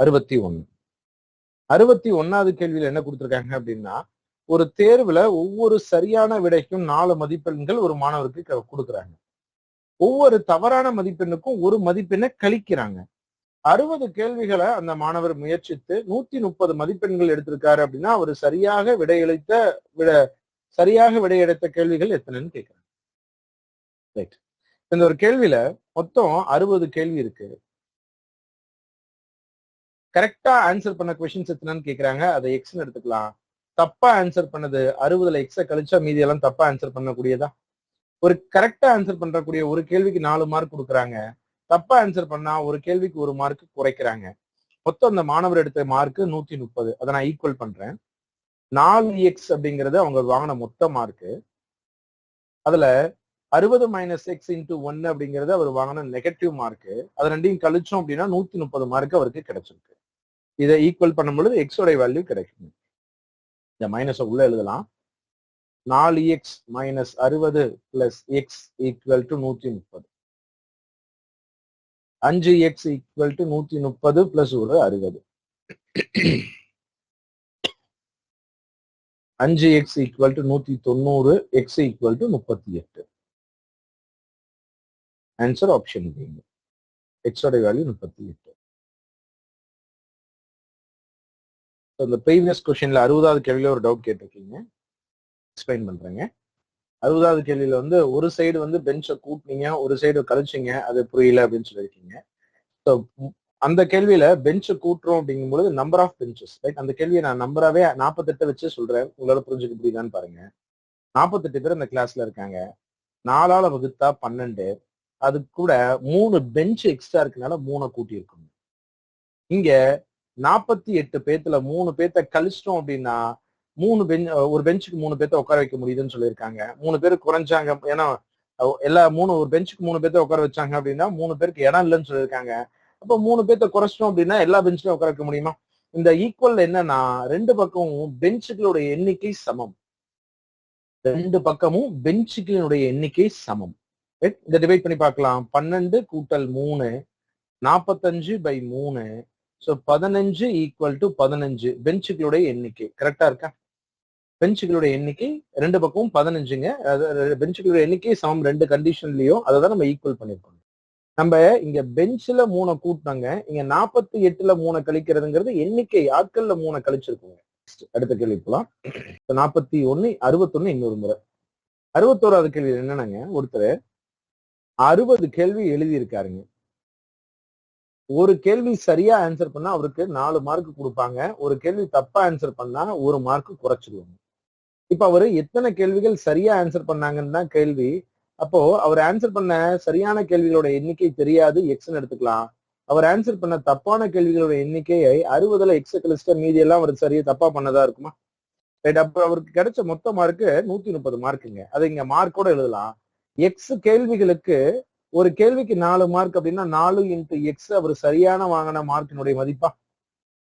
அறுபத்தி ஒண்ணு. அறுபத்தி ஒன்னாவது கேள்வியில என்ன கொடுத்துருக்காங்க அப்படின்னா ஒரு தேர்வுல ஒவ்வொரு சரியான விடைக்கும் நாலு மதிப்பெண்கள் ஒரு மாணவருக்கு க- கொடுக்குறாங்க. ஒவ்வொரு தவறான மதிப்பெண்ணுக்கும் ஒரு மதிப்பெண்ணை கழிக்கிறாங்க. அறுபது கேள்விகளை அந்த மாணவர் முயற்சித்து நூத்தி முப்பது மதிப்பெண்கள் எடுத்திருக்காரு அப்படின்னா அவர் சரியாக விடையளித்த விட சரியாக விடையளித்த கேள்விகள் எத்தனைன்னு கேட்கிறாங்க. ரைட் இந்த ஒரு கேள்வியில மொத்தம் அறுபது கேள்வி இருக்கு. கரெக்டா ஆன்சர் பண்ண கொஸ்டின்ஸ் எத்தனைன்னு கேக்குறாங்க. அதை எக்ஸ்னு எடுத்துக்கலாம். தப்பா ஆன்சர் பண்ணது அறுபதுல எக்ஸ கழிச்சா மீதி எல்லாம் தப்பா ஆன்சர் பண்ணக்கூடியதா? ஒரு கரெக்டா ஆன்சர் பண்றக்கூடிய ஒரு கேள்விக்கு நாலு மார்க் கொடுக்குறாங்க. தப்பா ஆன்சர் பண்ணா ஒரு கேள்விக்கு ஒரு மார்க் குறைக்கிறாங்க. மொத்தம் அந்த மாணவர் எடுத்த மார்க் நூத்தி முப்பது. அதை நான் ஈக்குவல் பண்றேன். நாலு எக்ஸ் அப்படிங்கறது அவங்க வாங்கின மொத்த மார்க் அதுல அறுபது மைனஸ் எக்ஸ் இன்டூ ஒன்னு அப்படிங்கறது அவர் வாங்கின நெகட்டிவ் மார்க் அது ரெண்டையும் கழிச்சோம் அப்படின்னா நூத்தி முப்பது மார்க் அவருக்கு கிடைச்சிருக்கு. இதை ஈக்குவல் பண்ணும் பொழுது எக்ஸோட வேல்யூ கிடைக்கும். இந்த மைனஸை உள்ள எழுதலாம். நாலு எக்ஸ் மைனஸ் அறுபது பிளஸ் எக்ஸ் ஈக்குவல் டு நூத்தி முப்பது. அஞ்சு எக்ஸ் ஈக்குவல் டு நூத்தி முப்பது பிளஸ் ஒரு அறுபது. அஞ்சு எக்ஸ் ஈக்குவல் டு நூத்தி தொண்ணூறு எக்ஸ் ஈக்குவல் டு முப்பத்தி எட்டு. ஆன்சர் ஆப்ஷன் எக்ஸோட வேல்யூ முப்பத்தி எட்டு. இந்த ப்ரீவியஸ் கொஸ்டின்ல அறுபதாவது கேள்வியில ஒரு டவுட் கேட்டிருக்கீங்க. எக்ஸ்பிளைன் பண்றேங்க. அறுபதாவது கேள்வியில வந்து ஒரு சைடு வந்து பெஞ்சை கூட்டினீங்க ஒரு சைடு கழிச்சிங்க அது புரியல அப்படின்னு சொல்லியிருக்கீங்க. ஸோ அந்த கேள்வியில பெஞ்சை கூட்டுறோம் அப்படிங்கும்போது நம்பர் ஆஃப் பெஞ்சஸ் ரைட் அந்த கேள்வியை நான் நம்பராகவே நாற்பத்தெட்டு வச்சு சொல்றேன். உங்களால புரிஞ்சுக்க முடியுதான்னு பாருங்க. நாற்பத்தெட்டு பேர் இந்த கிளாஸ்ல இருக்காங்க. நாலால வகுத்தா பன்னெண்டு. அது கூட மூணு பெஞ்ச் எக்ஸ்ட்ரா இருக்கனால மூணை கூட்டி இருக்கணும் இங்க நாற்பத்தி எட்டு பேத்துல மூணு பேத்த கழிச்சிட்டோம் அப்படின்னா மூணு பெஞ்ச் ஒரு பெஞ்சுக்கு மூணு பேத்த உட்கார வைக்க முடியுதுன்னு சொல்லியிருக்காங்க. மூணு பேர் குறைஞ்சாங்க. ஏன்னா எல்லா மூணு ஒரு பெஞ்சுக்கு மூணு பேத்த உட்கார வச்சாங்க அப்படின்னா மூணு பேருக்கு இடம் இல்லைன்னு சொல்லியிருக்காங்க. அப்ப மூணு பேத்த குறைச்சிட்டோம் அப்படின்னா எல்லா பெஞ்ச்லயும் உட்கார வைக்க முடியுமா? இந்த ஈக்குவல் என்னன்னா ரெண்டு பக்கமும் பெஞ்சுகளுடைய எண்ணிக்கை சமம். ரெண்டு பக்கமும் பெஞ்சுகளினுடைய எண்ணிக்கை சமம். இந்த டிவைட் பண்ணி பார்க்கலாம். பன்னெண்டு கூட்டல் மூணு நாற்பத்தஞ்சு பை மூணு ஸோ பதினஞ்சு ஈக்குவல் டு பதினஞ்சு. பெஞ்சுகளுடைய எண்ணிக்கை. கரெக்டா இருக்கா? பெஞ்சுகளுடைய எண்ணிக்கை ரெண்டு பக்கமும் பதினஞ்சுங்க. அதாவது பெஞ்சுகளுடைய எண்ணிக்கை சமம். ரெண்டு கண்டிஷன்லயும் அதை தான் நம்ம ஈக்குவல் பண்ணிருக்கோம். நம்ம இங்க பெஞ்சில் மூணை கூட்டினாங்க. இங்க நாற்பத்தி எட்டுல மூணை கழிக்கிறதுங்கிறது எண்ணிக்கை ஆட்கள்ல மூணை கழிச்சிருக்கோங்க. அடுத்த கேள்வி போலாம். நாற்பத்தி ஒன்னு அறுபத்தொன்னு இன்னொரு முறை. அறுபத்தோராவது கேள்வி என்னன்னாங்க? ஒருத்தர் அறுபது கேள்வி எழுதி இருக்காருங்க ஒரு கேள்வி சரியா ஆன்சர் பண்ணா அவருக்கு நாலு மார்க் கொடுப்பாங்க. ஒரு கேள்வி தப்பா ஆன்சர் பண்ணா ஒரு மார்க் குறைச்சிடுவாங்க இப்ப அவரு எத்தனை கேள்விகள் சரியா ஆன்சர் பண்ணாங்கன்னு தான் கேள்வி. அப்போ அவர் ஆன்சர் பண்ண சரியான கேள்விகளோட எண்ணிக்கை தெரியாது எக்ஸ்னு எடுத்துக்கலாம். அவர் ஆன்சர் பண்ண தப்பான கேள்விகளோட எண்ணிக்கையை அறுபதுல எக்ஸ் கழிச்சிட்ட மீதி எல்லாம் அவர் சரியா தப்பா பண்ணதா இருக்குமா? ரைட் அப்ப அவருக்கு கிடைச்ச மொத்த மார்க்கு நூத்தி முப்பது மார்க்குங்க அதை இங்க மார்க்கோட எழுதலாம். எக்ஸ் கேள்விகளுக்கு ஒரு கேள்விக்கு நாலு மார்க் அப்படின்னா நாலு இன்ட்டு எக்ஸ் அவர் சரியான வாங்கின மார்க்கினுடைய மதிப்பா?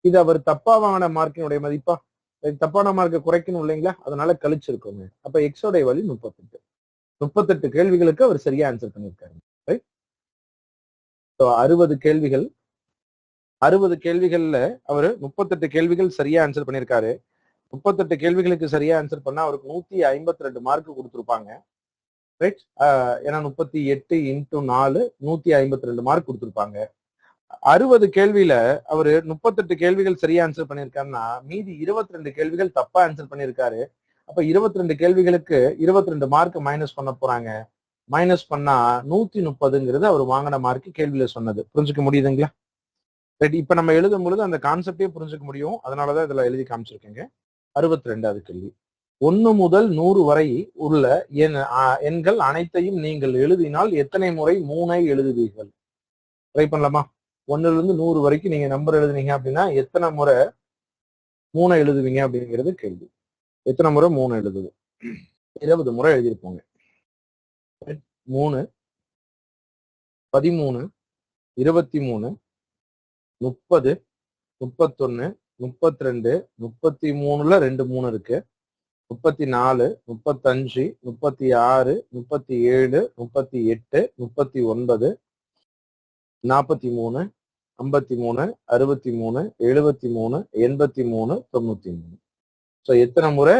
இது அவர் தப்பா வாங்கின மார்க்கினுடைய மதிப்பா? தப்பான மார்க்கை குறைக்கணும் இல்லைங்களா? அதனால கழிச்சிருக்கோங்க அப்ப எக்ஸோடைய வழி முப்பத்தெட்டு. முப்பத்தெட்டு கேள்விகளுக்கு அவர் சரியா ஆன்சர் பண்ணியிருக்காரு. ரைட் ஸோ அறுபது கேள்விகள். அறுபது கேள்விகள்ல அவர் முப்பத்தெட்டு கேள்விகள் சரியா ஆன்சர் பண்ணியிருக்காரு. முப்பத்தெட்டு கேள்விகளுக்கு சரியா ஆன்சர் பண்ணா அவருக்கு நூத்தி ஐம்பத்தி ரெண்டு மார்க் கொடுத்துருப்பாங்க. ரைட் ஏன்னா முப்பத்தி எட்டு இன்டூ நாலு நூத்தி ஐம்பத்தி ரெண்டு மார்க் கொடுத்துருப்பாங்க. அறுபது கேள்வியில அவரு முப்பத்தெட்டு கேள்விகள் சரியா ஆன்சர் பண்ணியிருக்காருன்னா மீதி இருபத்தி ரெண்டு கேள்விகள் தப்பா ஆன்சர் பண்ணியிருக்காரு. அப்ப இருபத்தி ரெண்டு கேள்விகளுக்கு இருபத்தி ரெண்டு மார்க் மைனஸ் பண்ண போறாங்க. மைனஸ் பண்ணா நூத்தி முப்பதுங்கிறது அவர் வாங்கின மார்க் கேள்வியில சொன்னது. புரிஞ்சுக்க முடியுதுங்களா? ரைட் இப்ப நம்ம எழுதும் பொழுது அந்த கான்செப்டே புரிஞ்சுக்க முடியும். அதனாலதான் இதுல எழுதி காமிச்சிருக்கேங்க. அறுபத்தி ரெண்டாவது கேள்வி. ஒன்னு முதல் நூறு வரை உள்ள என் எண்கள் அனைத்தையும் நீங்கள் எழுதினால் எத்தனை முறை மூணை எழுதுவீர்கள்? ட்ரை பண்ணலாமா? ஒன்னுல இருந்து நூறு வரைக்கும் நீங்க நம்பர் எழுதுனீங்க அப்படின்னா எத்தனை முறை மூணை எழுதுவீங்க அப்படிங்கிறது கேள்வி. எத்தனை முறை மூணு எழுதுது இருபது முறை எழுதியிருப்போங்க. மூணு பதிமூணு இருபத்தி மூணு முப்பது முப்பத்தொன்னு முப்பத்தி ரெண்டு முப்பத்தி மூணுல ரெண்டு மூணு இருக்கு. முப்பத்தி நாலு முப்பத்தஞ்சு முப்பத்தி ஆறு முப்பத்தி ஏழு முப்பத்தி எட்டு முப்பத்தி ஒன்பது நாற்பத்தி மூணு ஐம்பத்தி மூணு அறுபத்தி மூணு எழுபத்தி மூணு எண்பத்தி மூணு தொண்ணூத்தி மூணு ஸோ எத்தனை முறை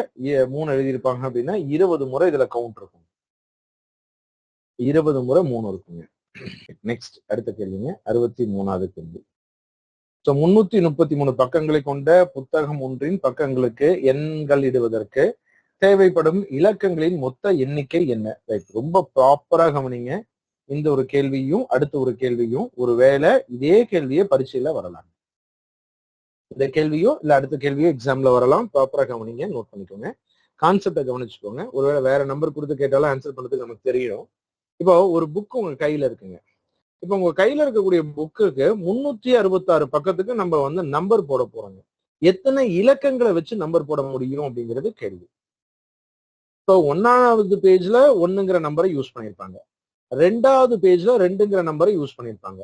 மூணு எழுதியிருப்பாங்க அப்படின்னா இருபது முறை இதுல கவுண்ட் இருக்கும். இருபது முறை மூணு இருக்குங்க. நெக்ஸ்ட் அடுத்த கேள்விங்க. அறுபத்தி மூணாவது கேள்வி. ஸோ முன்னூத்தி முப்பத்தி மூணு பக்கங்களை கொண்ட புத்தகம் ஒன்றின் பக்கங்களுக்கு எண்கள் இடுவதற்கு தேவைப்படும் இலக்கங்களின் மொத்த எண்ணிக்கை என்ன? ரைட் ரொம்ப ப்ராப்பரா கவனிங்க. இந்த ஒரு கேள்வியும் அடுத்த ஒரு கேள்வியும் ஒருவேளை இதே கேள்வியே பரீட்சையில வரலாம். இந்த கேள்வியோ இல்ல அடுத்த கேள்வியோ எக்ஸாம்ல வரலாம். ப்ராப்பரா கவனிங்க நோட் பண்ணிக்கோங்க. கான்செப்டை கவனிச்சுக்கோங்க. ஒருவேளை வேற நம்பர் கொடுத்து கேட்டாலும் ஆன்சர் பண்றதுக்கு நமக்கு தெரியும். இப்போ ஒரு புக் உங்க கையில இருக்குங்க. இப்போ உங்க கையில இருக்கக்கூடிய புக்குக்கு முன்னூத்தி அறுபத்தாறு பக்கத்துக்கு நம்ம வந்து நம்பர் போட போறோங்க. எத்தனை இலக்கங்களை வச்சு நம்பர் போட முடியும் அப்படிங்கிறது கேள்வி. இப்போ ஒன்னாவது பேஜ்ல ஒண்ணுங்கிற நம்பரை யூஸ் பண்ணியிருப்பாங்க. ரெண்டாவது பேஜ்ல ரெண்டுங்கிற நம்பரை யூஸ் பண்ணியிருப்பாங்க.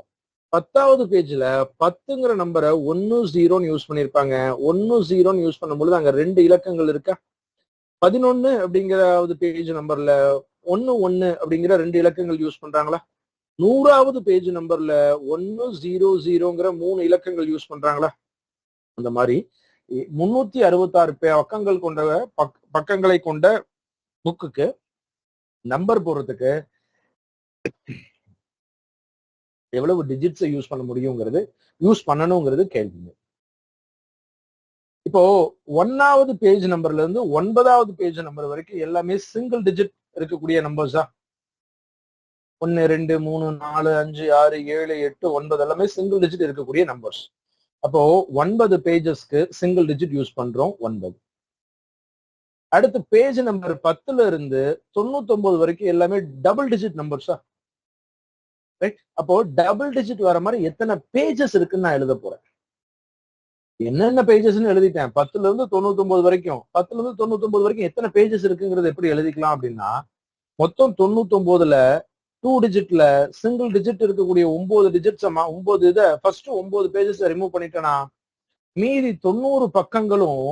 பத்தாவது பேஜ்ல பத்துங்கிற நம்பரை ஒன்னு ஜீரோன்னு யூஸ் பண்ணியிருப்பாங்க. ஒன்னு ஜீரோன்னு யூஸ் பண்ணும்பொழுது அங்க ரெண்டு இலக்கங்கள் இருக்கா? பதினொன்னு அப்படிங்கிறாவது பேஜ் நம்பர்ல ஒன்னு ஒன்னு அப்படிங்கிற ரெண்டு இலக்கங்கள் யூஸ் பண்றாங்களா? நூறாவது பேஜ் நம்பர்ல ஒன்னு ஜீரோ ஜீரோங்கிற மூணு இலக்கங்கள் யூஸ் பண்றாங்களா? அந்த மாதிரி. முன்னூத்தி அறுபத்தாறு பக்கங்கள் கொண்ட பக்- பக்கங்களை கொண்ட புக்குக்கு நம்பர் போடுறதுக்கு எவ்வளவு டிஜிட்ஸை யூஸ் பண்ண முடியுங்கிறது யூஸ் பண்ணணுங்கிறது கேள்விங்க இப்போ ஒன்னாவது பேஜ் நம்பர்ல இருந்து ஒன்பதாவது பேஜ் நம்பர் வரைக்கும் எல்லாமே சிங்கிள் டிஜிட் இருக்கக்கூடிய நம்பர்ஸா ஒன்னு ரெண்டு மூணு நாலு அஞ்சு ஆறு ஏழு எட்டு ஒன்பது எல்லாமே சிங்கிள் டிஜிட் இருக்கக்கூடிய நம்பர்ஸ் அப்போ ஒன்பது பேஜஸ்க்கு சிங்கிள் டிஜிட் யூஸ் பண்றோம் ஒன்பது. அடுத்து பேஜ் நம்பர் பத்துல இருந்து தொண்ணூத்தி ஒன்பது வரைக்கும் எல்லாமே டபுள் டிஜிட் நம்பர்ஸா ரைட் அப்போ டபுள் டிஜிட் வர மாதிரி எத்தனை பேஜஸ் இருக்குன்னு நான் எழுத போறேன். என்னென்ன பேஜஸ்னு எழுதிட்டேன்? பத்துல இருந்து தொண்ணூத்தி ஒன்பது வரைக்கும். பத்துல இருந்து தொண்ணூத்தி ஒன்பது வரைக்கும் எத்தனை பேஜஸ் இருக்குங்கிறது எப்படி எழுதிக்கலாம் அப்படின்னா மொத்தம் தொண்ணூத்தி ஒன்பதுல டூ டிஜிட்ல சிங்கிள் டிஜிட் இருக்கக்கூடிய ஒன்பது டிஜிட்ஸ் ஒன்பது இதை ஃபர்ஸ்ட் ஒன்பது பேஜஸ் ரிமூவ் பண்ணிட்டேனா மீதி தொண்ணூறு பக்கங்களும்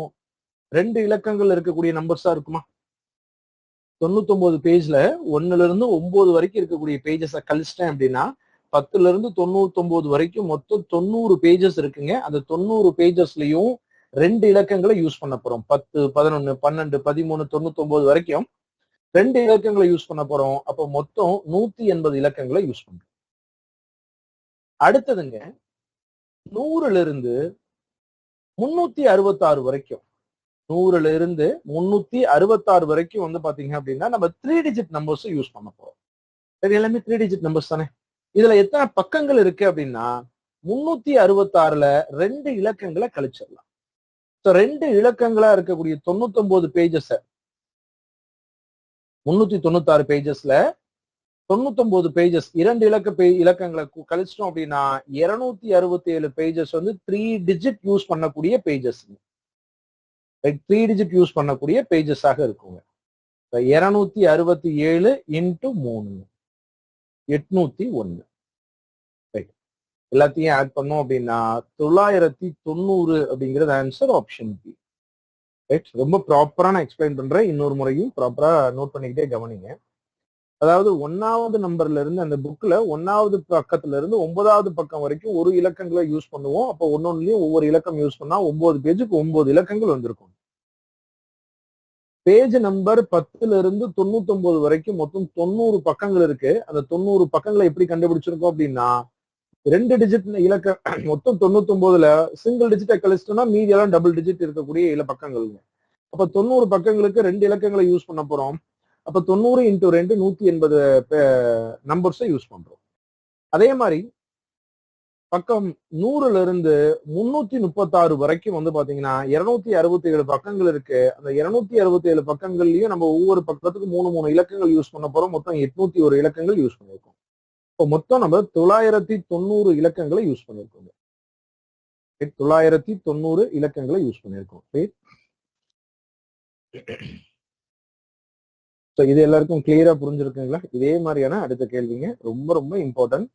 ரெண்டு இலக்கங்கள் இருக்கக்கூடிய நம்பர்ஸா இருக்குமா? தொண்ணூத்தி ஒன்பது பேஜ்ல ஒன்னுல இருந்து ஒன்பது வரைக்கும் இருக்கக்கூடிய பேஜஸ கழிச்சிட்டேன் அப்படின்னா பத்துல இருந்து தொண்ணூத்தி ஒன்பது வரைக்கும் மொத்தம் தொண்ணூறு பேஜஸ் இருக்குங்க. அந்த தொண்ணூறு பேஜஸ்லயும் ரெண்டு இலக்கங்களை யூஸ் பண்ண போறோம். பத்து பதினொன்னு பன்னெண்டு பதிமூணு தொண்ணூத்தி ஒன்பது வரைக்கும் ரெண்டு இலக்கங்களை யூஸ் பண்ண போறோம். அப்போ மொத்தம் நூத்தி எண்பது இலக்கங்களை யூஸ் பண்றோம். அடுத்ததுங்க நூறுல இருந்து முன்னூத்தி அறுபத்தாறு வரைக்கும். நூறுல இருந்து முன்னூத்தி அறுபத்தாறு வரைக்கும் வந்து பாத்தீங்க அப்படின்னா நம்ம த்ரீ டிஜிட் நம்பர்ஸ் யூஸ் பண்ண போறோம். சரி எல்லாமே த்ரீ டிஜிட் நம்பர்ஸ் தானே? இதுல எத்தனை பக்கங்கள் இருக்கு அப்படின்னா முன்னூத்தி அறுபத்தாறுல ரெண்டு இலக்கங்களை கழிச்சிடலாம். ஸோ ரெண்டு இலக்கங்களா இருக்கக்கூடிய தொண்ணூத்தி ஒன்பது பேஜஸை முன்னூத்தி தொண்ணூத்தாறு பேஜஸ்ல தொண்ணூத்தொன்பது பேஜஸ் இரண்டு இலக்க பே இலக்கங்களை கழிச்சிட்டோம் அப்படின்னா இருநூத்தி அறுபத்தி ஏழு பேஜஸ் வந்து த்ரீ டிஜிட் யூஸ் பண்ணக்கூடிய பேஜஸ் த்ரீ டிஜிட் யூஸ் பண்ணக்கூடிய பேஜஸாக இருக்குங்க. இருநூத்தி அறுபத்தி ஏழு இன்ட்டு மூணு. எட்நூத்தி ஒன்று ரைட் எல்லாத்தையும் ஆட் பண்ணோம் அப்படின்னா தொள்ளாயிரத்தி தொண்ணூறு அப்படிங்கிறது ஆன்சர் ஆப்ஷன் பி ரைட் ரொம்ப ப்ராப்பரா நான் எக்ஸ்பிளைன் பண்றேன். இன்னொரு முறையும் ப்ராப்பரா நோட் பண்ணிக்கிட்டே கவனிங்க. அதாவது ஒன்னாவது நம்பர்ல இருந்து அந்த புக்ல ஒன்னாவது பக்கத்துல இருந்து ஒன்பதாவது பக்கம் வரைக்கும் ஒரு இலக்கங்களை யூஸ் பண்ணுவோம். அப்போ ஒன்னொன்னுலயும் ஒவ்வொரு இலக்கம் யூஸ் பண்ணா ஒன்பது பேஜுக்கு ஒன்பது இலக்கங்கள் வந்திருக்கும். பேஜ் நம்பர் பத்துல இருந்து தொண்ணூத்தி ஒன்பது வரைக்கும் மொத்தம் தொண்ணூறு பக்கங்கள் இருக்கு. அந்த தொண்ணூறு பக்கங்களை எப்படி கண்டுபிடிச்சிருக்கோம் அப்படின்னா ரெண்டு டிஜிட் இலக்க மொத்தம் தொண்ணூத்தி ஒன்பதுல சிங்கிள் டிஜிட்டை கழிச்சிட்டோம்னா மீதி எல்லாம் டபுள் டிஜிட் இருக்கக்கூடிய இல பக்கங்கள்ங்க. அப்ப தொண்ணூறு பக்கங்களுக்கு ரெண்டு இலக்கங்களை யூஸ் பண்ண போறோம். அப்ப தொண்ணூறு இன்டூ ரெண்டு நூத்தி எண்பது நம்பர்ஸை யூஸ் பண்றோம். அதே மாதிரி பக்கம் நூறுல இருந்து முன்னூத்தி முப்பத்தாறு வரைக்கும் வந்து பாத்தீங்கன்னா இருநூத்தி அறுபத்தி ஏழு பக்கங்கள் இருக்கு. அந்த இருநூத்தி அறுபத்தி ஏழு பக்கங்கள்லயும் நம்ம ஒவ்வொரு பக்கத்துக்கு மூணு மூணு இலக்கங்கள் யூஸ் பண்ண போறோம். மொத்தம் எட்நூத்தி ஒரு இலக்கங்கள் யூஸ் பண்ணிருக்கோம். இப்போ மொத்தம் நம்ம தொள்ளாயிரத்தி தொண்ணூறு இலக்கங்களை யூஸ் பண்ணியிருக்கோங்க. தொள்ளாயிரத்தி தொண்ணூறு இலக்கங்களை யூஸ் பண்ணியிருக்கோம். ஸோ இது எல்லாருக்கும் கிளியரா புரிஞ்சிருக்குங்களா? இதே மாதிரியான அடுத்த கேள்விங்க. ரொம்ப ரொம்ப இம்பார்ட்டன்ட்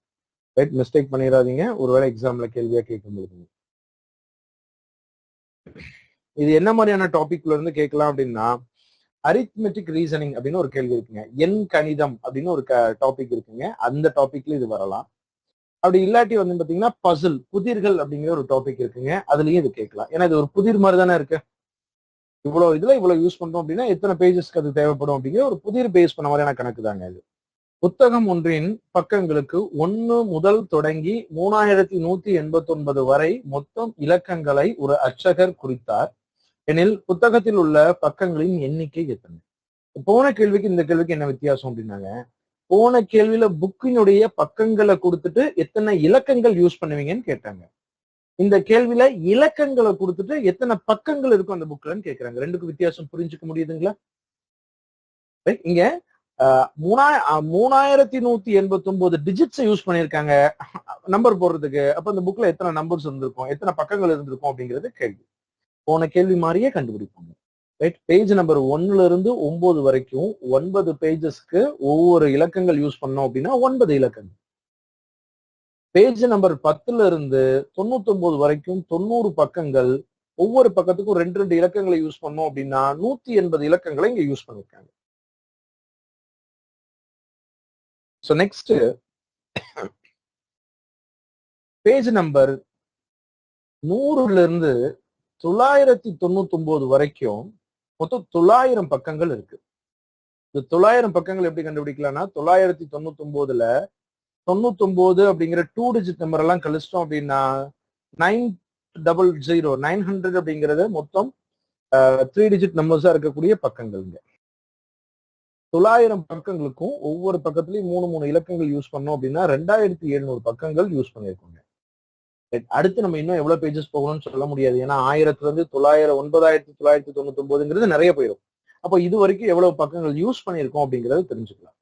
ரைட் மிஸ்டேக் பண்ணிடாதீங்க. ஒருவேளை எக்ஸாம்ல கேள்வியா கேட்கும்போது இது என்ன மாதிரியான டாபிக்ல இருந்து கேட்கலாம் அப்படின்னா அரித்மெட்டிக் ரீசனிங் அப்படின்னு ஒரு கேள்வி இருக்குங்க. எண் கணிதம் அப்படின்னு ஒரு டாபிக் இருக்குங்க. அந்த டாபிக்ல இது வரலாம். அப்படி இல்லாட்டி வந்து பாத்தீங்கன்னா பசில் புதிர்கள் அப்படிங்கிற ஒரு டாபிக் இருக்குங்க. அதுலயும் இது கேட்கலாம். ஏன்னா இது ஒரு புதிர் மாதிரி தானே இருக்கு. இவ்வளவு இதுல இவ்வளவு யூஸ் பண்றோம் அப்படின்னா எத்தனை பேஜஸ்க்கு அது தேவைப்படும் அப்படிங்கிற ஒரு புதிர் பேஸ் பண்ண மாதிரியான கணக்கு தாங்க இது. புத்தகம் ஒன்றின் பக்கங்களுக்கு ஒன்னு முதல் தொடங்கி மூணாயிரத்தி நூத்தி எண்பத்தி ஒன்பது வரை மொத்தம் இலக்கங்களை ஒரு அர்ச்சகர் குறித்தார். எனில் புத்தகத்தில் உள்ள பக்கங்களின் எண்ணிக்கை எத்தனை? போன கேள்விக்கு இந்த கேள்விக்கு என்ன வித்தியாசம் அப்படின்னாங்க? போன கேள்வியில புக்கினுடைய பக்கங்களை கொடுத்துட்டு எத்தனை இலக்கங்கள் யூஸ் பண்ணுவீங்கன்னு கேட்டாங்க. இந்த கேள்வியில இலக்கங்களை கொடுத்துட்டு எத்தனை பக்கங்கள் இருக்கும் அந்த புக்லன்னு கேட்கிறாங்க ரெண்டுக்கும் வித்தியாசம் புரிஞ்சுக்க முடியுதுங்களா? இங்க ஆஹ், மூணாய மூணாயிரத்தி நூத்தி எண்பத்தி ஒன்பது டிஜிட்ஸ் யூஸ் பண்ணியிருக்காங்க. நம்பர் போடுறதுக்கு. அப்ப அந்த புக்ல எத்தனை நம்பர்ஸ் இருந்திருக்கும்? எத்தனை பக்கங்கள் இருந்திருக்கும் அப்படிங்கிறது கேள்வி. போன கேள்வி மாதிரியே கண்டுபிடிப்பாங்க. ரைட் பேஜ் நம்பர் ஒன்னுல இருந்து ஒன்பது வரைக்கும் ஒன்பது பேஜஸ்க்கு ஒவ்வொரு இலக்கங்கள் யூஸ் பண்ணோம் அப்படின்னா ஒன்பது இலக்கங்கள். பேஜ் நம்பர் பத்துல இருந்து தொண்ணூத்தி ஒன்பது வரைக்கும் தொண்ணூறு பக்கங்கள் ஒவ்வொரு பக்கத்துக்கும் ரெண்டு ரெண்டு இலக்கங்களை யூஸ் பண்ணோம் அப்படின்னா நூத்தி எண்பது இலக்கங்களை இங்க யூஸ் பண்ணிருக்காங்க. ஸோ நெக்ஸ்ட் பேஜ் நம்பர் நூறுல இருந்து தொள்ளாயிரத்தி தொண்ணூத்தி ஒன்பது வரைக்கும் மொத்தம் தொள்ளாயிரம் பக்கங்கள் இருக்கு. இந்த தொள்ளாயிரம் பக்கங்கள் எப்படி கண்டுபிடிக்கலாம்னா தொள்ளாயிரத்தி தொண்ணூத்தி ஒன்பதுல தொண்ணூத்தி ஒன்பது அப்படிங்கிற டூ டிஜிட் நம்பர் எல்லாம் கழிச்சிட்டோம் அப்படின்னா nine double zero nine hundred அப்படிங்கறது மொத்தம் த்ரீ டிஜிட் நம்பர்ஸா இருக்கக்கூடிய பக்கங்கள்ங்க. தொள்ளாயிரம் பக்கங்களுக்கும் ஒவ்வொரு பக்கத்துலயும் மூணு மூணு இலக்கங்கள் யூஸ் பண்ணோம் அப்படின்னா ரெண்டாயிரத்தி எழுநூறு பக்கங்கள் யூஸ் பண்ணியிருக்கோங்க. அடுத்து நம்ம இன்னும் எவ்வளவு பேஜஸ் போகணும்னு சொல்ல முடியாது. ஏன்னா ஆயிரத்துல இருந்து தொள்ளாயிரம் ஒன்பதாயிரத்தி தொள்ளாயிரத்தி தொண்ணூத்தி ஒன்பதுங்கிறது நிறைய போயிடும். அப்போ இது வரைக்கும் எவ்வளவு பக்கங்கள் யூஸ் பண்ணியிருக்கோம் அப்படிங்கறது தெரிஞ்சுக்கலாம்.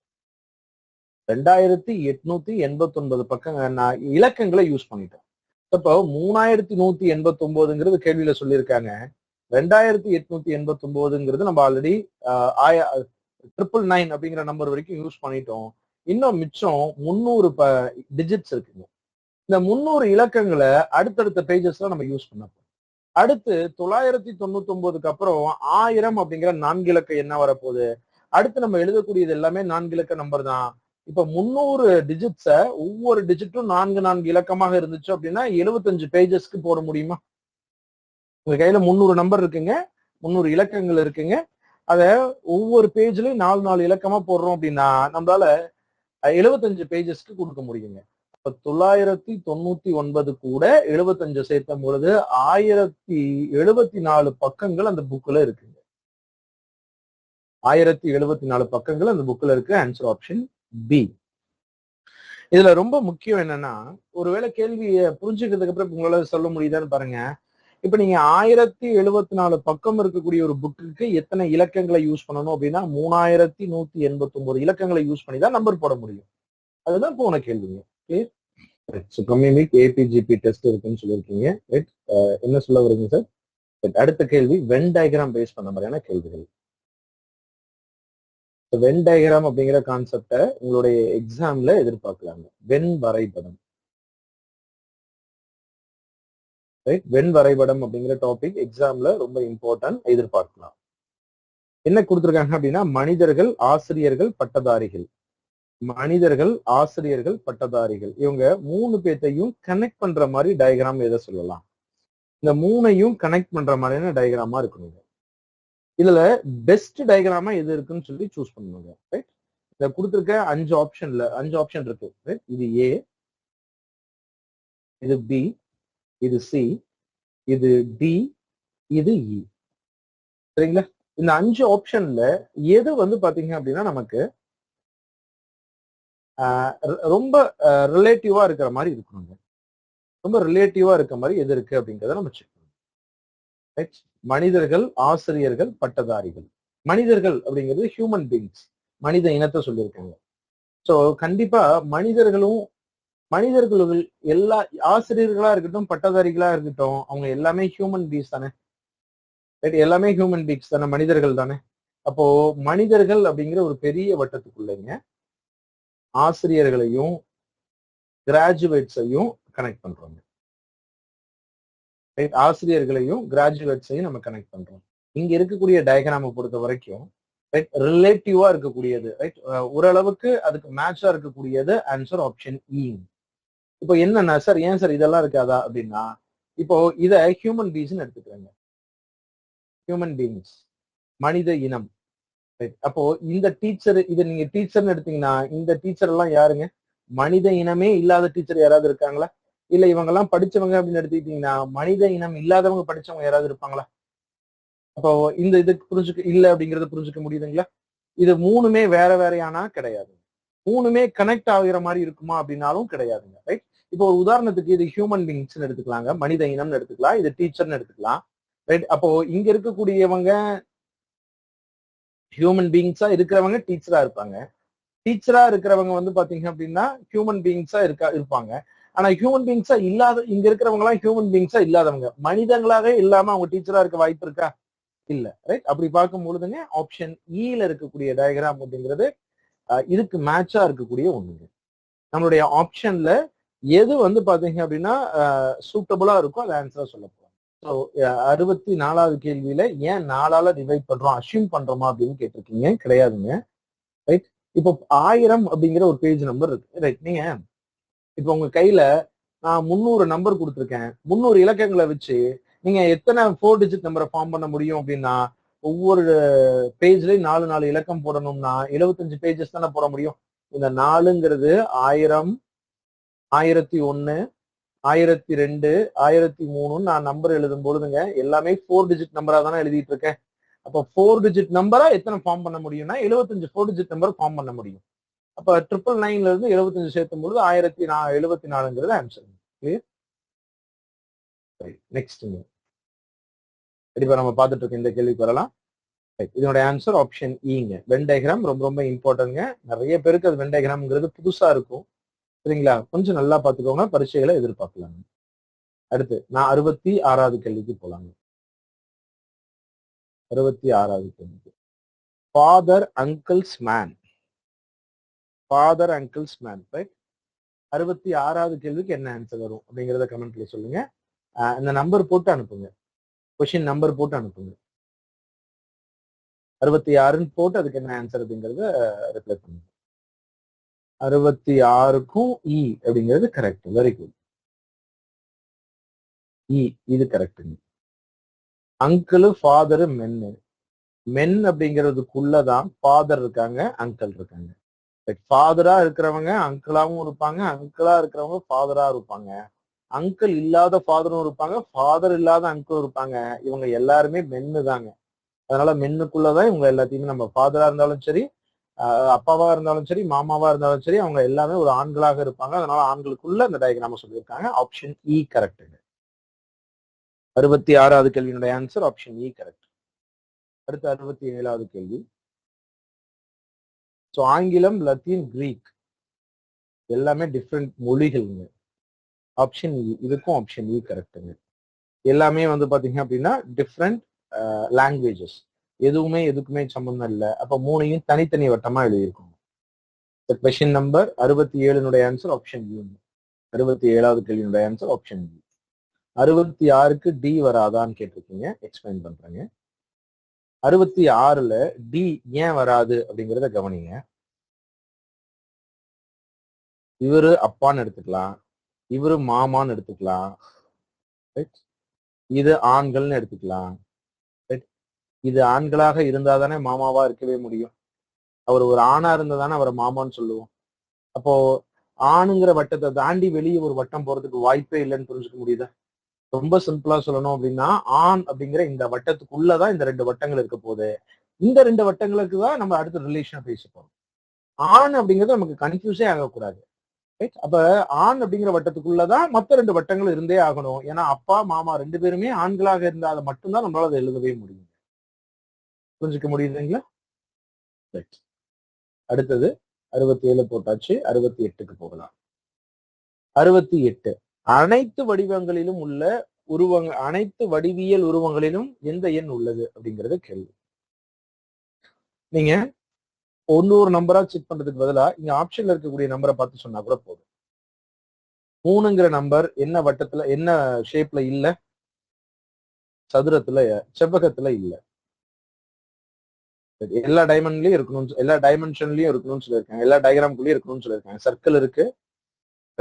ரெண்டாயிரத்தி எட்நூத்தி எண்பத்தி ஒன்பது பக்கங்கள் நான் இலக்கங்களை யூஸ் பண்ணிட்டேன் அப்போ மூணாயிரத்தி நூத்தி எண்பத்தி ஒன்பதுங்கிறது கேள்வியில சொல்லியிருக்காங்க. ரெண்டாயிரத்தி எட்நூத்தி எண்பத்தி ஒன்பதுங்கிறது நம்ம ஆல்ரெடி ஆய ட்ரிபிள் நைன் அப்படிங்கிற நம்பர் வரைக்கும் யூஸ் பண்ணிட்டோம். இன்னும் மிச்சம் முந்நூறு ப டிஜிட்ஸ் இருக்குங்க. இந்த முந்நூறு இலக்கங்களை அடுத்தடுத்த பேஜஸ்ல நம்ம யூஸ் பண்ண போறோம். அடுத்து தொள்ளாயிரத்தி தொண்ணூத்தி ஒன்பதுக்கு அப்புறம் ஆயிரம் அப்படிங்கிற நான்கு இலக்க என்ன வரப்போகுது? அடுத்து நம்ம எழுதக்கூடியது எல்லாமே நான்கு இலக்க நம்பர் தான். இப்ப முந்நூறு டிஜிட்ஸ ஒவ்வொரு டிஜிட்டும் நான்கு நான்கு இலக்கமாக இருந்துச்சு அப்படின்னா எழுபத்தஞ்சு பேஜஸ்க்கு போட முடியுமா? உங்க கையில முந்நூறு நம்பர் இருக்குங்க. முந்நூறு இலக்கங்கள் இருக்குங்க. அத ஒவ்வொரு பேஜ்லயும் நாலு நாலு இலக்கமா போடுறோம் அப்படின்னா நம்மளால எழுபத்தஞ்சு பேஜஸ்க்கு கொடுக்க முடியுங்க. தொள்ளாயிரத்தி தொண்ணூத்தி ஒன்பது கூட எழுபத்தஞ்சு சேர்த்தம் பொழுது ஆயிரத்தி எழுபத்தி நாலு பக்கங்கள் அந்த புக்ல இருக்குங்க. ஆயிரத்தி எழுபத்தி நாலு பக்கங்கள் அந்த புக்ல இருக்கு. ஆன்சர் ஆப்ஷன் பி இதுல ரொம்ப முக்கியம் என்னன்னா ஒருவேளை கேள்வியை புரிஞ்சுக்கிறதுக்கு அப்புறம் உங்களால சொல்ல முடியுதான்னு பாருங்க. இப்ப நீங்க ஆயிரத்தி எழுபத்தி நாலு பக்கம் இருக்கக்கூடிய ஒரு புக்குக்கு எத்தனை இலக்கங்களை யூஸ் பண்ணணும் அப்படின்னா மூணாயிரத்தி நூத்தி எண்பத்தி ஒன்பது இலக்கங்களை யூஸ் பண்ணி தான் நம்பர் போட முடியும். அதுதான் போன கேள்விங்க. ஸோ கம்யூனிக் ஏபிஜிபி டெஸ்ட் இருக்குன்னு சொல்லியிருக்கீங்க. ரைட் uh, என்ன சொல்ல வருங்க சார் Right. அடுத்த கேள்வி வென் டயக்ராம் பேஸ் பண்ண மாதிரியான கேள்விகள். வென் டயக்ராம் அப்படிங்கிற கான்செப்டை உங்களுடைய எக்ஸாம்ல எதிர்பார்க்கலாங்க. வென் வரைபடம். ரைட் வென் வரைபடம் அப்படிங்கிற டாபிக் எக்ஸாம்ல ரொம்ப இம்பார்ட்டன்ட் எதிர்பார்க்கலாம். என்ன கொடுத்துருக்காங்க அப்படின்னா மனிதர்கள் ஆசிரியர்கள் பட்டதாரிகள். மனிதர்கள் ஆசிரியர்கள் பட்டதாரிகள். இவங்க மூணு பேர்த்தையும் கனெக்ட் பண்ற மாதிரி டயக்ராம் எதை சொல்லலாம்? இந்த மூணையும் கனெக்ட் பண்ற மாதிரியான டயக்ராமா இருக்கணுங்க. இதுல பெஸ்ட் டயக்ராமா எது இருக்குன்னு சொல்லி சூஸ் பண்ணுங்க ரைட் இந்த கொடுத்துருக்க அஞ்சு ஆப்ஷன்ல அஞ்சு ஆப்ஷன் இருக்கு ரைட் இது ஏ இது பி இது சி இது டி இது இ சரிங்களா? இந்த அஞ்சு ஆப்ஷன்ல எது வந்து பாத்தீங்க அப்படின்னா நமக்கு ரொம்ப ரிலேட்டிவா இருக்கிற மாதிரி இருக்கணுங்க. ரொம்ப ரிலேட்டிவா இருக்க மாதிரி எது இருக்கு அப்படிங்கிறத நம்ம செக் ரைட் மனிதர்கள் ஆசிரியர்கள் பட்டதாரிகள். மனிதர்கள் அப்படிங்கிறது ஹியூமன் பீங்ஸ் மனித இனத்தை சொல்லியிருக்காங்க. ஸோ கண்டிப்பா மனிதர்களும் மனிதர்கள் எல்லா ஆசிரியர்களா இருக்கட்டும் பட்டதாரிகளா இருக்கட்டும் அவங்க எல்லாமே ஹியூமன் பீஸ் தானே. ரைட் எல்லாமே ஹியூமன் பீங்ஸ் தானே மனிதர்கள் தானே. அப்போ மனிதர்கள் அப்படிங்கிற ஒரு பெரிய வட்டத்துக்குள்ளங்க ஆசிரியர்களையும் கிராஜுவேட்ஸையும் கனெக்ட் பண்றோங்க ரைட் ஆசிரியர்களையும் கிராஜுவேட்ஸையும் நம்ம கனெக்ட் பண்றோம். இங்க இருக்கக்கூடிய டயக்ராமை பொறுத்த வரைக்கும் ரைட் ரிலேட்டிவா இருக்கக்கூடியது ரைட் ஓரளவுக்கு அதுக்கு மேட்சா இருக்கக்கூடியது ஆன்சர் ஆப்ஷன் இ இப்போ என்னன்னா சார் ஏன் சார் இதெல்லாம் இருக்காதா அப்படின்னா இப்போ இதை ஹியூமன் பீங்ஸ் எடுத்துக்கிறாங்க. ஹியூமன் பீயிங்ஸ் மனித இனம். அப்போ இந்த டீச்சர் இது நீங்க டீச்சர்னு எடுத்தீங்கன்னா இந்த டீச்சர் எல்லாம் யாருங்க? மனித இனமே இல்லாத டீச்சர் யாராவது இருக்காங்களா? இல்ல இவங்க எல்லாம் படிச்சவங்க அப்படின்னு எடுத்துக்கிட்டீங்கன்னா மனித இனம் இல்லாதவங்க படிச்சவங்க யாராவது இருப்பாங்களா? அப்போ இந்த இது புரிஞ்சுக்க இல்ல அப்படிங்கறத புரிஞ்சுக்க முடியுதுங்களா? இது மூணுமே வேற வேறையானா கிடையாது மூணுமே கனெக்ட் ஆகுற மாதிரி இருக்குமா அப்படின்னாலும் கிடையாதுங்க. ரைட் இப்போ ஒரு உதாரணத்துக்கு இது ஹியூமன் பீங்ஸ்னு எடுத்துக்கலாங்க. மனித இனம்னு எடுத்துக்கலாம். இது டீச்சர்னு எடுத்துக்கலாம். ரைட் அப்போ இங்க இருக்கக்கூடியவங்க ஹியூமன் பீயிங்ஸா இருக்கிறவங்க டீச்சரா இருப்பாங்க. டீச்சரா இருக்கிறவங்க வந்து பாத்தீங்க அப்படின்னா ஹியூமன் பீயிங்ஸா இருக்கா இருப்பாங்க. ஆனா ஹியூமன் பீயிங்ஸா இல்லாத இங்க இருக்கிறவங்க எல்லாம் ஹியூமன் பீயிங்ஸா இல்லாதவங்க. மனிதங்களாவே இல்லாம அவங்க டீச்சரா இருக்க வாய்ப்பு இருக்கா? இல்ல. ரைட் அப்படி பார்க்கும் பொழுதுங்க ஆப்ஷன் ஈல e இருக்கக்கூடிய டயக்ராம் அப்படிங்கிறது இதுக்கு மேட்சா இருக்கக்கூடிய ஒண்ணுங்க. நம்மளுடைய ஆப்ஷன்ல எது வந்து பாத்தீங்க அப்படின்னா சூட்டபுளா இருக்கோ அது ஆன்சரா சொல்ல ஸோ அறுபத்தி நாலாவது கேள்வியில ஏன் நாலால டிவைட் பண்றோம் அஷ்யூம் பண்றோமா அப்படின்னு கேட்டிருக்கீங்க. கிடையாதுங்க. ரைட் இப்போ ஆயிரம் அப்படிங்கிற ஒரு பேஜ் நம்பர் இருக்கு. ரைட் நீங்க இப்போ உங்க கையில நான் முந்நூறு நம்பர் கொடுத்துருக்கேன். முந்நூறு இலக்கங்களை வச்சு நீங்க எத்தனை ஃபோர் டிஜிட் நம்பரை ஃபார்ம் பண்ண முடியும் அப்படின்னா ஒவ்வொரு பேஜ்லயும் நாலு நாலு இலக்கம் போடணும்னா எழுபத்தஞ்சு பேஜஸ் தானே போட முடியும். இந்த நாலுங்கிறது ஆயிரம் ஆயிரத்தி ஒன்னு ஆயிரத்தி ரெண்டு ஆயிரத்தி மூணுன்னு நான் நம்பர் எழுதும் பொழுதுங்க எல்லாமே ஃபோர் டிஜிட் நம்பரா தானே எழுதிட்டு இருக்கேன் அப்போ ஃபோர் டிஜிட் நம்பரா எத்தனை ஃபார்ம் பண்ண முடியும்னா எழுபத்தஞ்சு ஃபோர் டிஜிட் நம்பர் ஃபார்ம் பண்ண முடியும். அப்ப ட்ரிபிள் நைன்ல இருந்து எழுபத்தஞ்சு சேர்த்தும் பொழுது ஆயிரத்தி நா எழுபத்தி நாலுங்கிறது ஆன்சர் கிளியர் நெக்ஸ்ட்ங்க கண்டிப்பா நம்ம பார்த்துட்டு இருக்க இந்த கேள்விக்கு வரலாம். இதனுடைய ஆன்சர் ஆப்ஷன் இங்க வென் டயக்ராம் ரொம்ப ரொம்ப இம்பார்ட்டன்ங்க நிறைய பேருக்கு அது வென் டயக்ராம்ங்கிறது புதுசா இருக்கும். சரிங்களா கொஞ்சம் நல்லா பார்த்துக்கோங்க. பரீட்சைகளை எதிர்பார்க்கலாம். அடுத்து நான் அறுபத்தி ஆறாவது கேள்விக்கு போலாங்க. அறுபத்தி ஆறாவது கேள்விக்கு. Father uncles man father uncles man right அறுபத்தி ஆறாவது கேள்விக்கு என்ன ஆன்சர் வரும் அப்படிங்கிறத கமெண்ட்ல சொல்லுங்க. இந்த நம்பர் போட்டு அனுப்புங்க. கொஷின் நம்பர் போட்டு அனுப்புங்க. அறுபத்தி ஆறுன்னு போட்டு அதுக்கு என்ன ஆன்சர் அப்படிங்கறத ரிப்ளை பண்ணுங்க. அறுபத்தி ஆறுக்கும் இ e அப்படிங்கிறது கரெக்ட் வெரி குட் இ இது கரெக்டுங்க அங்கிள் ஃபாதரு மென்னு மென் அப்படிங்கிறதுக்குள்ளதான் ஃபாதர் இருக்காங்க அங்கிள் இருக்காங்க. ஃபாதரா இருக்கிறவங்க அங்கிளாவும் இருப்பாங்க அங்கிளா இருக்கிறவங்க ஃபாதரா இருப்பாங்க. அங்கிள் இல்லாத ஃபாதரும் இருப்பாங்க ஃபாதர் இல்லாத அங்கிளும் இருப்பாங்க. இவங்க எல்லாருமே மென்னு தாங்க. அதனால மென்னுக்குள்ளதான் இவங்க எல்லாத்தையுமே நம்ம ஃபாதரா இருந்தாலும் சரி அப்பாவா இருந்தாலும் சரி மாமாவா இருந்தாலும் சரி அவங்க எல்லாமே ஒரு ஆண்களாக இருப்பாங்க. அதனால ஆண்களுக்குள்ள இந்த டயக்ராம சொல்லியிருக்காங்க. ஆப்ஷன் இ கரெக்டுங்க அறுபத்தி ஆறாவது கேள்வியினுடைய ஆன்சர் ஆப்ஷன் இ கரெக்ட் அடுத்து அறுபத்தி ஏழாவது கேள்வி. ஸோ ஆங்கிலம் லத்தீன் கிரீக் எல்லாமே டிஃப்ரெண்ட் மொழிகள்ங்க. ஆப்ஷன் இ e, இதுக்கும் ஆப்ஷன் இ கரெக்டுங்க எல்லாமே வந்து பார்த்தீங்க அப்படின்னா டிஃப்ரெண்ட் லாங்குவேஜஸ் எதுவுமே எதுக்குமே சம்பந்தம் இல்லை. அப்ப மூணையும் தனித்தனி வட்டமா எழுதியிருக்கோம். கொஸ்டின் நம்பர் அறுபத்தி ஏழுனுடைய ஆன்சர் ஆப்ஷன் யூ அறுபத்தி ஏழாவது கேள்வியினுடைய ஆன்சர் ஆப்ஷன் யூ அறுபத்தி ஆறுக்கு டி வராதான்னு கேட்டிருக்கீங்க. எக்ஸ்பிளைன் பண்றேங்க. அறுபத்தி ஆறுல டி ஏன் வராது அப்படிங்கிறத கவனிங்க. இவரு அப்பான்னு எடுத்துக்கலாம். இவரு மாமான்னு எடுத்துக்கலாம். இது ஆண்கள்னு எடுத்துக்கலாம். இது ஆண்களாக இருந்தா தானே மாமாவா இருக்கவே முடியும்? அவர் ஒரு ஆணா இருந்தா தானே அவரை மாமான்னு சொல்லுவோம். அப்போ ஆணுங்கிற வட்டத்தை தாண்டி வெளியே ஒரு வட்டம் போறதுக்கு வாய்ப்பே இல்லைன்னு புரிஞ்சுக்க முடியுதா? ரொம்ப சிம்பிளா சொல்லணும் அப்படின்னா ஆண் அப்படிங்கிற இந்த வட்டத்துக்குள்ளதான் இந்த ரெண்டு வட்டங்கள் இருக்க போகுது. இந்த ரெண்டு வட்டங்களுக்கு தான் நம்ம அடுத்த ரிலேஷனை பேச போறோம். ஆண் அப்படிங்கிறது நமக்கு கன்ஃபியூஸே ஆகக்கூடாது. அப்ப ஆண் அப்படிங்கிற வட்டத்துக்குள்ளதான் மத்த ரெண்டு வட்டங்கள் இருந்தே ஆகணும். ஏன்னா அப்பா மாமா ரெண்டு பேருமே ஆண்களாக இருந்தால் மட்டும்தான் நம்மளால அதை எழுதவே முடியும். புரிஞ்சுக்க முடியுதுங்களா? ரைட் அடுத்தது அறுபத்தி ஏழு போட்டாச்சு அறுபத்தி எட்டுக்கு போகலாம். அறுபத்தி எட்டு அனைத்து வடிவங்களிலும் உள்ள உருவங்க அனைத்து வடிவியல் உருவங்களிலும் எந்த எண் உள்ளது அப்படிங்கறது கேள்வி. நீங்க ஒன்னொரு நம்பரா செக் பண்றதுக்கு பதிலா இங்க ஆப்ஷன்ல இருக்கக்கூடிய நம்பரை பார்த்து சொன்னா கூட போதும். மூணுங்கிற நம்பர் என்ன வட்டத்துல என்ன ஷேப்ல இல்ல? சதுரத்துல செவ்வகத்துல இல்ல. எல்லா டைமண்ட்லயும் இருக்கணும் எல்லா டைமென்ஷன்லயும் இருக்கணும்னு சொல்லியிருக்காங்க. எல்லா டயக்ராம்குள்ளயும் இருக்கணும்னு சொல்லியிருக்காங்க. சர்க்கிள் இருக்கு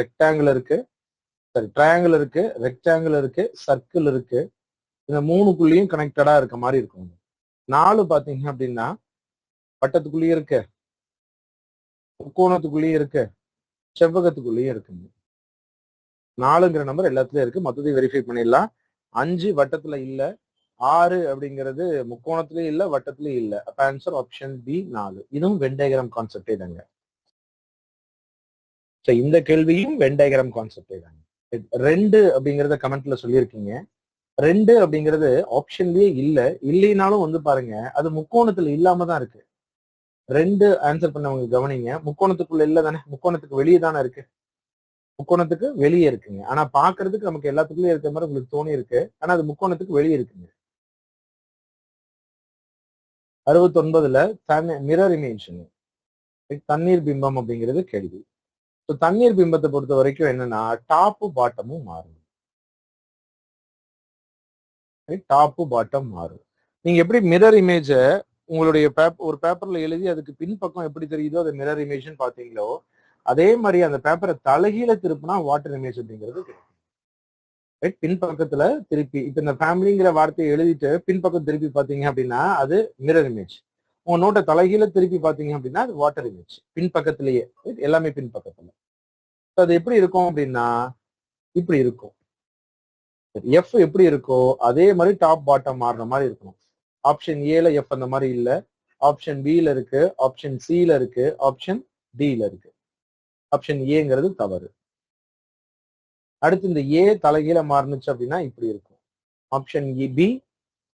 ரெக்டாங்கிள் இருக்கு சாரி ட்ரையாங்கிள் இருக்கு ரெக்டாங்கிள் இருக்கு சர்க்கிள் இருக்கு. இந்த மூணுக்குள்ளேயும் கனெக்டடா இருக்க மாதிரி இருக்கும். நாலு பாத்தீங்க அப்படின்னா வட்டத்துக்குள்ளேயும் இருக்கு. முக்கோணத்துக்குள்ளேயும் இருக்கு. செவ்வகத்துக்குள்ளேயும் இருக்குங்க நாலுங்கிற நம்பர் எல்லாத்துலயும் இருக்கு. மொத்தத்தையும் வெரிஃபை பண்ணிடலாம். அஞ்சு வட்டத்துல இல்ல. ஆறு அப்படிங்கிறது முக்கோணத்திலயும் இல்ல வட்டத்திலயும் இல்ல. அப்ப ஆன்சர் ஆப்ஷன் பி நாலு. இதுவும் வெண்டைகிராம் கான்செப்டே தாங்க. So, இந்த கேள்வியும் வெண்டைகிராம் கான்செப்டே தாங்க. ரெண்டு அப்படிங்கறத கமெண்ட்ல சொல்லியிருக்கீங்க. ரெண்டு அப்படிங்கிறது ஆப்ஷன்லயே இல்ல. இல்லைனாலும் வந்து பாருங்க அது முக்கோணத்துல இல்லாம தான் இருக்கு. ரெண்டு ஆன்சர் பண்ணவங்க கவனிங்க. முக்கோணத்துக்குள்ள இல்ல தானே? முக்கோணத்துக்கு வெளியே தானே இருக்கு? முக்கோணத்துக்கு வெளியே இருக்குங்க. ஆனா பாக்குறதுக்கு நமக்கு எல்லாத்துக்குள்ளயும் இருக்கிற மாதிரி உங்களுக்கு தோணி இருக்கு ஆனா அது முக்கோணத்துக்கு வெளியே இருக்குங்க. அறுபத்தொன்பதுல ஒன்பதுல மிரர் இமேஜ் தண்ணீர் பிம்பம் அப்படிங்கிறது கேள்வி. ஸோ தண்ணீர் பிம்பத்தை பொறுத்த வரைக்கும் என்னன்னா டாப்பு பாட்டமும் மாறும் டாப்பு பாட்டம் மாறும். நீங்க எப்படி மிரர் இமேஜ உங்களுடைய பேப்பர் ஒரு பேப்பர்ல எழுதி அதுக்கு பின்பக்கம் எப்படி தெரியுதோ அது மிரர் இமேஜ்னு பாத்தீங்களோ அதே மாதிரி அந்த பேப்பரை தலைகீழ திருப்பினா வாட்டர் இமேஜ் அப்படிங்கிறது கிடைக்கும் ரைட் பின்பக்கத்துல திருப்பி இப்ப இந்த ஃபேமிலிங்கிற வார்த்தையை எழுதிட்டு பின்பக்கம் திருப்பி பாத்தீங்க அப்படின்னா அது மிரர் இமேஜ் உங்க நோட்டை தலைகீழ திருப்பி பாத்தீங்க அப்படின்னா அது வாட்டர் இமேஜ் பின்பக்கத்திலேயே எல்லாமே பின்பக்கத்துல. அது எப்படி இருக்கும் அப்படின்னா இப்படி இருக்கும். எஃப் எப்படி இருக்கோ அதே மாதிரி டாப் பாட்டம் மாறுற மாதிரி இருக்கணும். ஆப்ஷன் ஏல எஃப் அந்த மாதிரி இல்ல. ஆப்ஷன் பில இருக்கு. ஆப்ஷன் சில இருக்கு. ஆப்ஷன் டில இருக்கு. ஆப்ஷன் ஏங்கிறது தவறு. அடுத்து இந்த ஏ தலைகீழ மாறுனுச்சு அப்படின்னா இப்படி இருக்கும். Option E B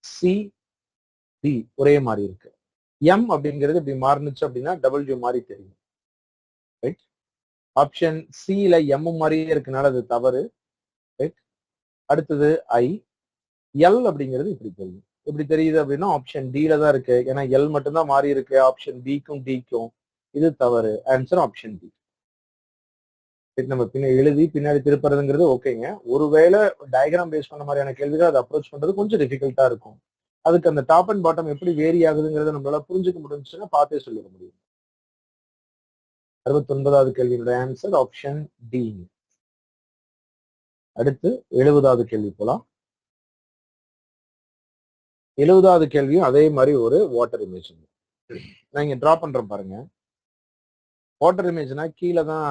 C D ஒரே மாதிரி இருக்கு. எம் அப்படிங்கிறது இப்படி மாறுனுச்சு அப்படின்னா டபிள்யூ மாதிரி தெரியும். ரைட் ஆப்ஷன் சில எம் மாதிரியே இருக்கனால அது தவறு. ரைட் அடுத்தது ஐ எல் அப்படிங்கிறது இப்படி தெரியும். இப்படி தெரியுது அப்படின்னா ஆப்ஷன் டில தான் இருக்கு. ஏன்னா எல் மட்டும்தான் மாறி இருக்கு. ஆப்ஷன் பிக்கும் டிக்கும் இது தவறு. ஆன்சர் ஆப்ஷன் டி நம்ம பின்ன எழுதி பின்னாடி திருப்புறதுங்கிறது ஓகேங்க ஒருவேளை டயக்ராம் பேஸ் பண்ண மாதிரியான கேள்விகள் அதை அப்ரோச் பண்றது கொஞ்சம் டிஃபிகல்ட்டா இருக்கும். அதுக்கு அந்த டாப் அண்ட் பாட்டம் எப்படி வேரி ஆகுதுங்கிறத நம்மளால புரிஞ்சுக்க முடிஞ்சுன்னா பார்த்தே சொல்லிட முடியும். அறுபத்தொன்பதாவது கேள்வியினுடைய ஆன்சர் ஆப்ஷன் டி அடுத்து எழுபதாவது கேள்வி போலாம். எழுபதாவது கேள்வியும் அதே மாதிரி ஒரு வாட்டர் இமேஜ் நான் இங்க டிரா பண்றேன் பாருங்க. வாட்டர் இமேஜ்னா கீழே தான்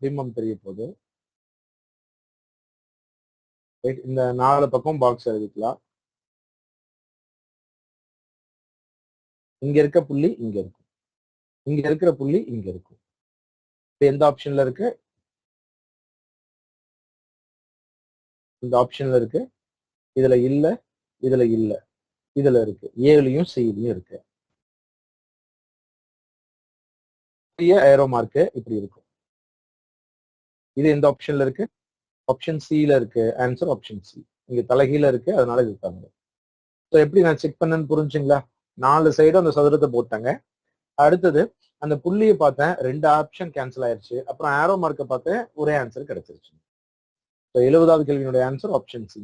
பிம்பம் தெரிய போகுது. இந்த நாலு பக்கம் பாக்ஸ் எழுதிக்கலாம் இங்க இருக்க புள்ளி இங்க இருக்கும். இங்க இருக்கிற புள்ளி இங்க இருக்கும். இப்போ எந்த ஆப்ஷன்ல இருக்கு? இந்த ஆப்ஷன்ல இருக்கு. இதுல இல்ல இதுல இல்ல. இதுல இருக்கு. ஏழுலையும் சிலையும் இருக்கு. ஏரோ மார்க்கு இப்படி இருக்கும். இது எந்த ஆப்ஷன்ல இருக்கு? ஆப்ஷன் சில இருக்கு. ஆன்சர் ஆப்ஷன் சி இங்க தலைகீழ இருக்கு. அதனால இது தாங்க ஸோ எப்படி நான் செக் பண்ணேன்னு புரிஞ்சுங்களா? நாலு சைடும் அந்த சதுரத்தை போட்டாங்க. அடுத்தது அந்த புள்ளியை பார்த்தேன். ரெண்டு ஆப்ஷன் கேன்சல் ஆயிருச்சு. அப்புறம் ஆரோ மார்க்கை பார்த்தேன். ஒரே ஆன்சர் கிடைச்சிருச்சு. ஸோ எழுபதாவது கேள்வியினுடைய ஆன்சர் ஆப்ஷன் சி